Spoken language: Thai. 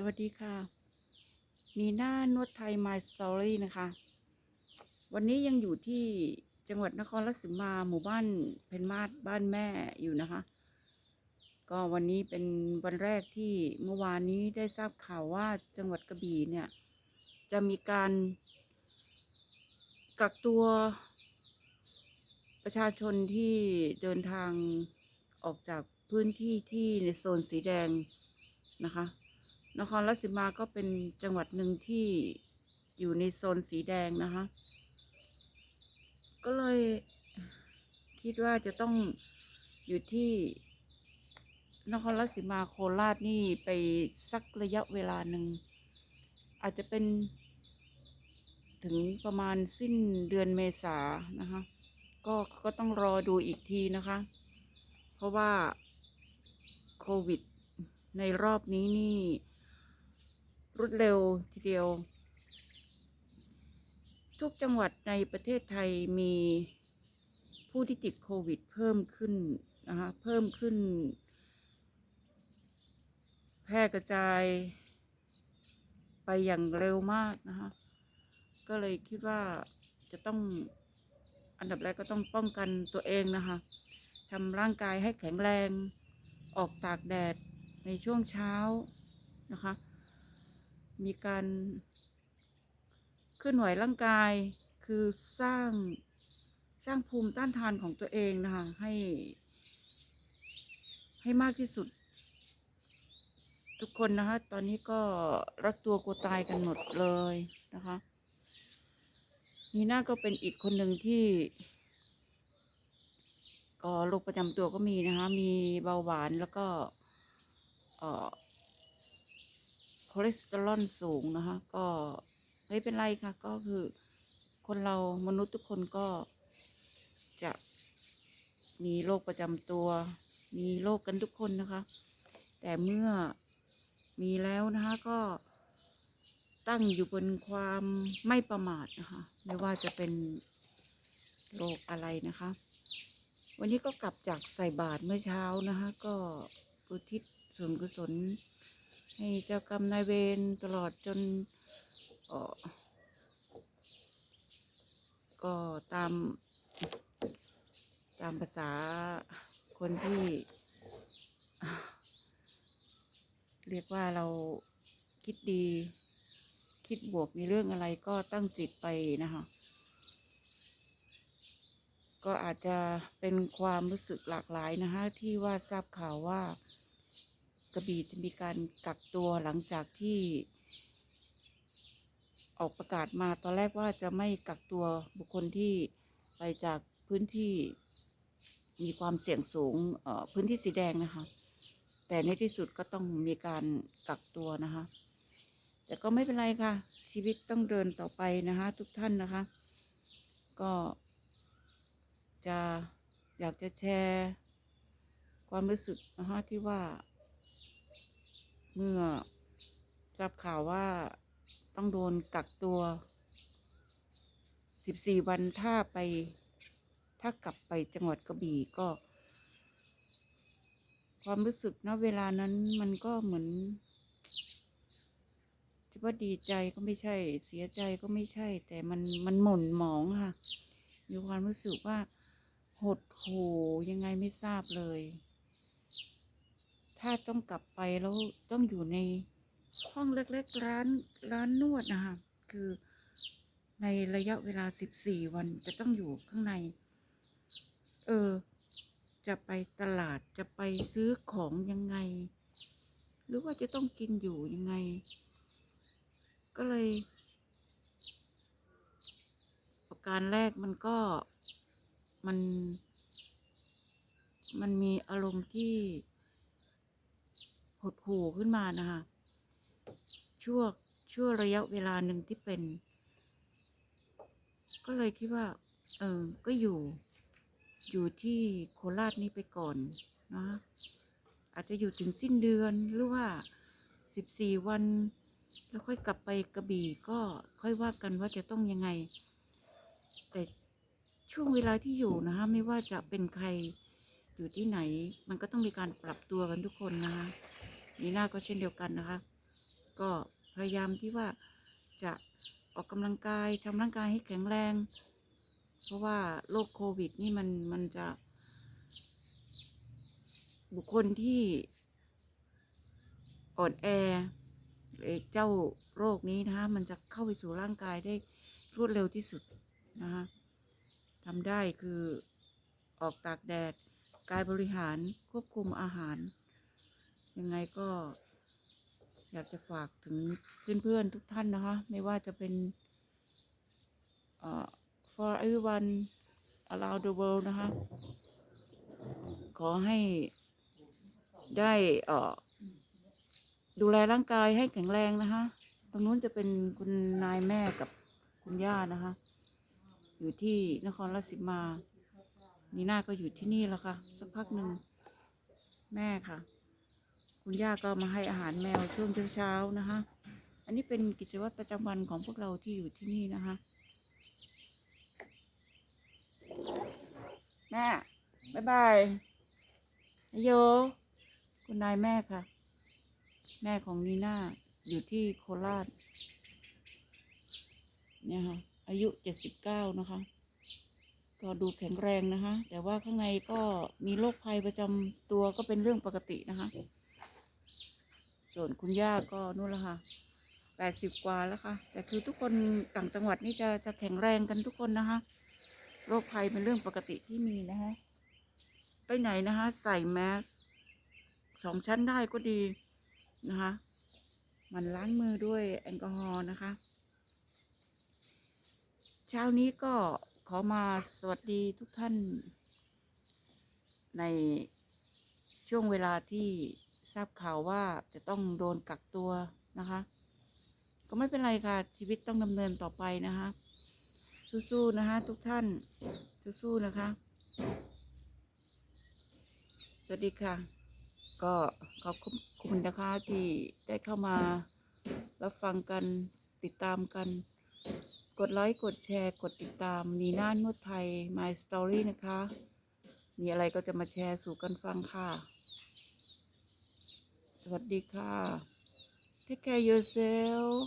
สวัสดีค่ะ นีน่านวดไทย My Story นะคะ วันนี้ยังอยู่ที่จังหวัดนครราชสีมาหมู่บ้านเพนมาศบ้านแม่อยู่นะคะ ก็วันนี้เป็นวันแรกที่เมื่อวานนี้ได้ทราบข่าวว่าจังหวัดกระบี่เนี่ย จะมีการกักตัวประชาชนที่เดินทางออกจากพื้นที่ที่ในโซนสีแดงนะคะ นครราชสีมาก็เป็นจังหวัดหนึ่งที่อยู่ในโซนสีแดงนะคะ ก็เลยคิดว่าจะต้องอยู่ที่นครราชสีมาโคราชนี่ไปสักระยะเวลาหนึ่ง อาจจะเป็นถึงประมาณสิ้นเดือนเมษานะคะ ก็ก็ต้องรอดูอีกทีนะคะ เพราะว่าโควิดในรอบนี้นี่ รวดเร็วทีเดียว ทุกจังหวัดในประเทศไทยมีผู้ที่ติดโควิดเพิ่มขึ้นนะคะเพิ่มขึ้น แพร่กระจายไปอย่างเร็วมากนะคะก็เลยคิดว่าจะต้องอันดับแรกก็ต้องป้องกันตัวเองนะคะทำร่างกายให้แข็งแรง ออกตากแดดในช่วงเช้านะคะ มีการเคลื่อนไหวร่างกาย คือสร้างสร้างภูมิต้านทานของตัวเองนะคะให้ ให้มากที่สุด ทุกคนนะคะ ตอนนี้ก็รักตัวกลัวตายกันหมดเลยนะคะนีน่าก็เป็นอีกคนหนึ่งที่ ก็โรคประจำตัวก็มีนะคะ มีเบาหวานแล้วก็ เอ่อ อเลสเตอรอลสูงนะคะ ก็ไม่เป็นไรค่ะ ก็คือคนเรามนุษย์ทุกคนก็จะมีโรคประจำตัว มีโรคกันทุกคนนะคะ แต่เมื่อมีแล้วนะคะก็ตั้งอยู่บนความไม่ประมาทนะคะ ไม่ว่าจะเป็นโรคอะไรนะคะ วันนี้ก็กลับจากใส่บาตรเมื่อเช้านะคะ ก็อุทิศส่วนกุศล ให้เจ้ากรรมนายเวรตลอดจนก็ตาม ตามภาษาคนที่ เรียกว่าเราคิดดี คิดบวกในเรื่องอะไรก็ตั้งจิตไปนะคะก็อาจจะเป็นความรู้สึกหลากหลายนะคะที่ว่าทราบข่าวว่า กระบี่จะมีการกักตัวหลังจากที่ ออกประกาศมาตอนแรกว่าจะไม่กักตัวบุคคลที่ไปจากพื้นที่มีความเสี่ยงสูงพื้นที่สีแดงนะคะ แต่ในที่สุดก็ต้องมีการกักตัวนะคะ แต่ก็ไม่เป็นไรค่ะ ชีวิตต้องเดินต่อไปนะคะ ทุกท่านนะคะ ก็จะอยากจะแชร์ ความรู้สึกนะคะที่ว่า เมื่อทราบข่าวว่าต้องโดนกักตัว 14 วันถ้าไป ถ้ากลับไปจังหวัดกระบี่ก็ ความรู้สึกณเวลานั้นมันก็เหมือนจะว่าดีใจก็ไม่ใช่ เสียใจก็ไม่ใช่ แต่มันมันหม่นหมองค่ะมีความรู้สึกว่าหดหูยังไงไม่ทราบเลย ถ้าต้องกลับไปแล้วต้องอยู่ในห้องเล็กๆร้านร้านนวดนะคะคือในระยะเวลา14วันจะต้องอยู่ข้างใน เออ จะไปตลาดจะไปซื้อของยังไง หรือว่าจะต้องกินอยู่ยังไง ก็เลย ประการแรกมันก็มัน มันมีอารมณ์ที่ หดหู่ขึ้นมานะคะชั่วชั่วระยะเวลาหนึ่งที่เป็น ก็เลยคิดว่า เออ ก็อยู่ อยู่ที่โคราชนี้ไปก่อนนะอาจจะอยู่ถึงสิ้นเดือนหรือว่าสิบสี่วัน แล้วค่อยกลับไปกระบี่ก็ค่อยว่ากันว่าจะต้องยังไง แต่ช่วงเวลาที่อยู่นะคะ ไม่ว่าจะเป็นใครอยู่ที่ไหน มันก็ต้องมีการปรับตัวกันทุกคนนะคะ นีน่าก็เช่นเดียวกันนะคะ ก็พยายามที่ว่าจะออกกำลังกายทำร่างกายให้แข็งแรง เพราะว่าโรคโควิดนี่มันมันจะ บุคคลที่อ่อนแอไอ้เจ้าโรคนี้นะคะ มันจะเข้าไปสู่ร่างกายได้รวดเร็วที่สุดนะคะทำได้คือออกตากแดด กายบริหารควบคุมอาหาร ยังไงก็ อยากจะฝากถึงเพื่อนๆทุกท่านนะคะ ไม่ว่าจะเป็นเอ่อ for everyone around the world นะคะ ขอให้ได้ดูแลร่างกายให้แข็งแรงนะคะ ตรงนู้นจะเป็นคุณนายแม่กับคุณย่านะคะ อยู่ที่นครราชสีมานีน่าก็อยู่ที่นี่แล้วค่ะ สักพักหนึ่ง แม่ค่ะ คุณย่าก็มาให้อาหารแมวช่วงเช้าๆนะคะ อันนี้เป็นกิจวัตรประจำวันของพวกเราที่อยู่ที่นี่นะคะ แม่บายบายนายโย คุณนายแม่ค่ะ แม่ของนีน่าอยู่ที่โคราช เนี่ยค่ะ อายุเจ็ดสิบเก้านะคะ ก็ดูแข็งแรงนะคะ แต่ว่าข้างในก็มีโรคภัยประจำตัวก็เป็นเรื่องปกตินะคะ ส่วนคุณย่าก็นู่นละค่ะแปดสิบกว่าแล้วค่ะ แต่คือทุกคนต่างจังหวัดนี่จะจะแข็งแรงกันทุกคนนะคะ โรคภัยเป็นเรื่องปกติที่มีนะคะไปไหนนะคะ ใส่แมสสองชั้นได้ก็ดีนะคะมันล้างมือด้วยแอลกอฮอล์นะคะ เช้านี้ก็ขอมาสวัสดีทุกท่าน ในช่วงเวลาที่ ราบข่าวว่าจะต้องโดนกักตัวนะคะ ก็ไม่เป็นไรค่ะ ชีวิตต้องดำเนินต่อไปนะคะ สู้ๆนะคะ ทุกท่าน สู้ๆนะคะ สวัสดีค่ะ ก็ขอบคุณนะคะที่ได้เข้ามารับฟังกันติดตามกัน กดไลค์ กดแชร์ กดติดตามนีน่านวดไทย My Story นะคะ มีอะไรก็จะมาแชร์สู่กันฟังค่ะ วัสดีค่ะ Take care yourself